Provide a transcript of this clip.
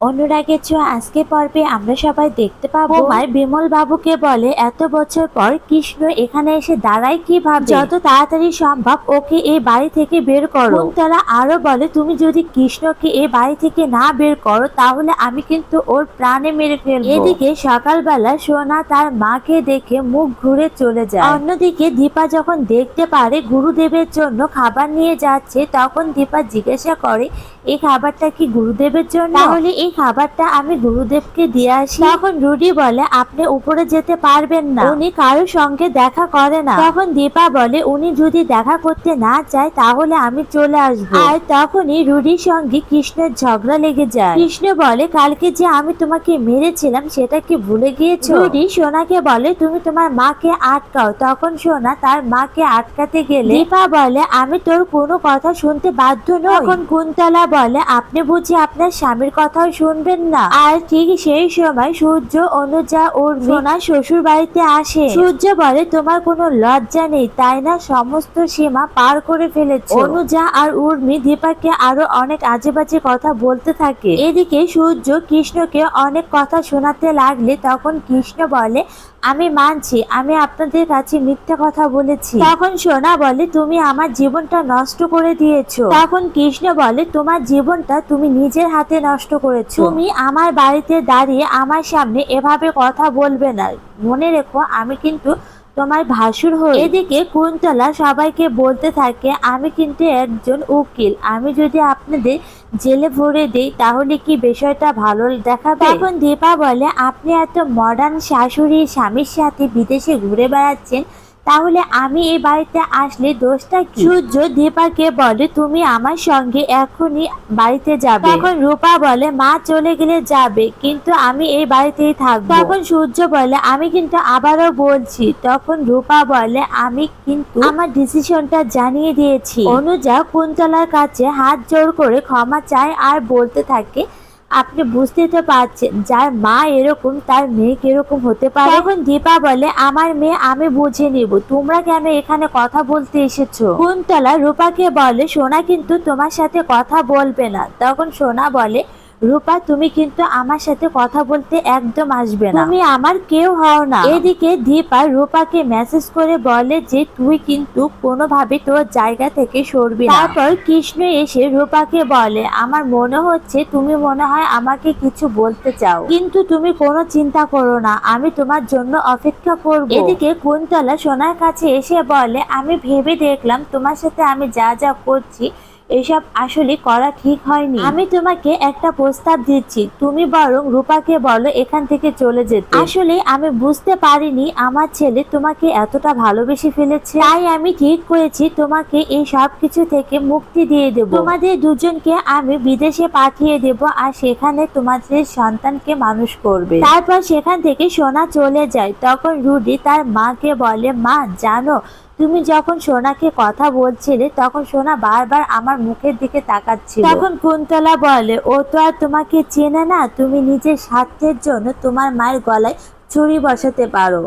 অনুরাগের ছোঁয়া আজকে পর্বে আমরা সবাই দেখতে পাবো। বোমার বিমল বাবুকে বলে এত বছর পর কৃষ্ণ এখানে এসে দাঁড়ায় কীভাবে? যত তাড়াতাড়ি সম্ভব ওকে এই বাড়ি থেকে বের করো। কুন্তলা আরও বলে তুমি যদি কৃষ্ণকে এই বাড়ি থেকে না বের করো তাহলে আমি কিন্তু ওর প্রাণে মেরে ফেলব। এদিকে সকালবেলা সোনা তার মাকে দেখে মুখ ঘুরে চলে যায়। অন্যদিকে দীপা যখন দেখতে পারে গুরুদেবের জন্য খাবার নিয়ে যাচ্ছে তখন দীপা জিজ্ঞাসা করে এই খাবারটা কি গুরুদেবের জন্য? তাহলে এই খাবারটা আমি গুরুদেবকে দিয়ে আসি। তখন রুডি বলে, আপনি উপরে যেতে পারবেন না। উনি কারোর সঙ্গে দেখা করে না। তখন দীপা বলে, উনি যদি দেখা করতে না চায় তাহলে আমি চলে আসব। আর তখনই রুডির সঙ্গে কৃষ্ণের ঝগড়া লেগে যায়। কৃষ্ণ বলে, কালকে যে আমি তোমাকে মেরেছিলাম, সেটা কি ভুলে গিয়েছো? রুডি সোনাকে বলে, তুমি তোমার মাকে আটকাও। তখন সোনা তার মাকে আটকাতে গেলে দীপা বলে, আমি তোর কোনো কথা শুনতে বাধ্য নই। তখন কুন্তলা বলে, আপনি বুঝি আপনার স্বামীর কথাও শুনবেন না। আর ঠিক সেই সময় সূর্য অনুজা ওর সোনা শ্বশুর বাড়িতে আসে। সূর্য বলে তোমার কোনো লজ্জা নেই তাই না? সমস্ত সীমা পার করে ফেলেছে। অনুজা আর উর্মি দীপাকে আরও অনেক আজে বাজে কথা বলতে থাকে। এদিকে সূর্য কৃষ্ণকে অনেক কথা শোনাতে লাগলে তখন কৃষ্ণ বলে আমি মানছি, আমি আপনাদের কাছে মিথ্যা কথা বলেছি। তখন সোনা বলে, তুমি আমার জীবনটা নষ্ট করে দিয়েছ। তখন কৃষ্ণ বলে, তোমার জীবনটা তুমি নিজের হাতে নষ্ট করেছ। তুমি আমার বাড়িতে দাঁড়িয়ে আমার সামনে এভাবে কথা বলবে না। মনে রেখো, আমি কিন্তু তোমার ভাসুর হয়ে এদিকে কুন্তলা সবাইকে বলতে থাকে, আমি কিন্তু একজন উকিল। আমি যদি আপনাদের জেলে ভরে দিই, তাহলে কি বিষয়টা ভালো দেখাবে? এখন দীপা বলে, আপনি এত মডার্ন শাশুড়ি স্বামীর সাথে বিদেশে ঘুরে বেড়াচ্ছেন তাহলে আমি এই বাড়িতে আসলে দোষটা কি? সূর্য দীপাকে বলে তুমি আমার সঙ্গে এখনই বাড়িতে যাবে। তখন রূপা বলে মা চলে গেলে যাবে কিন্তু আমি এই বাড়িতেই থাকব। তখন সূর্য বলে আমি কিন্তু আবারও বলছি। তখন রূপা বলে আমি কিন্তু আমার ডিসিশনটা জানিয়ে দিয়েছি। অনুজা কুন্তলার কাছে হাত জোর করে ক্ষমা চায় আর বলতে থাকে আপনি বুঝতে তো পারছেন, যার মা এরকম, তার মেয়ে কীরকম হতে পারে? তখন দীপা বলে, আমার মেয়ে, আমি বুঝে নিব। তোমরা কেন এখানে কথা বলতে এসেছ? কুন্তলা রূপাকে বলে, সোনা কিন্তু তোমার সাথে কথা বলবে না। তখন সোনা বলে রূপা তুমি কিন্তু আমার সাথে কথা বলতে একদম আসবে না। তুমি আমার কেউ হও না। এদিকে দীপা রূপাকে মেসেজ করে বলে যে তুই কিন্তু কোনোভাবে তোর জায়গা থেকে সরবি না। তারপর কৃষ্ণ এসে রূপাকে বলে আমার মনে হচ্ছে তুমি মনে হয় আমাকে কিছু বলতে চাও। কিন্তু তুমি কোনো চিন্তা করো না আমি তোমার জন্য অপেক্ষা করব। এদিকে কুন্তলা সোনার কাছে এসে বলে আমি ভেবে দেখলাম তোমার সাথে আমি যা যা করছি এসব আসলে করা ঠিক হয়নি। আমি তোমাকে একটা প্রস্তাব দিচ্ছি। তুমি বরং রূপাকে বলো এখান থেকে চলে যেতে। আসলে আমি বুঝতে পারিনি আমার ছেলে তোমাকে এতটা ভালোবেসে ফেলেছে। তাই আমি ঠিক করেছি তোমাকে এই সব কিছু থেকে মুক্তি দিয়ে দেব। তোমাদের দুজনকে আমি বিদেশে পাঠিয়ে দেব আর সেখানে তোমাদের সন্তানকে মানুষ করবে। তারপর সেখান থেকে সোনা চলে যায়। তখন রুডি তার মাকে বলে মা জানো তুমি যখন সোনাকে কথা বলছিলে, তখন সোনা বারবার আমার মুখের দিকে তাকাচ্ছিল। তখন কুন্তলা বলে, ও তো আর তোমাকে চেনে না, তুমি নিজের স্বার্থের জন্য তোমার মায়ের গলায় ছুরি বসাতে পারো।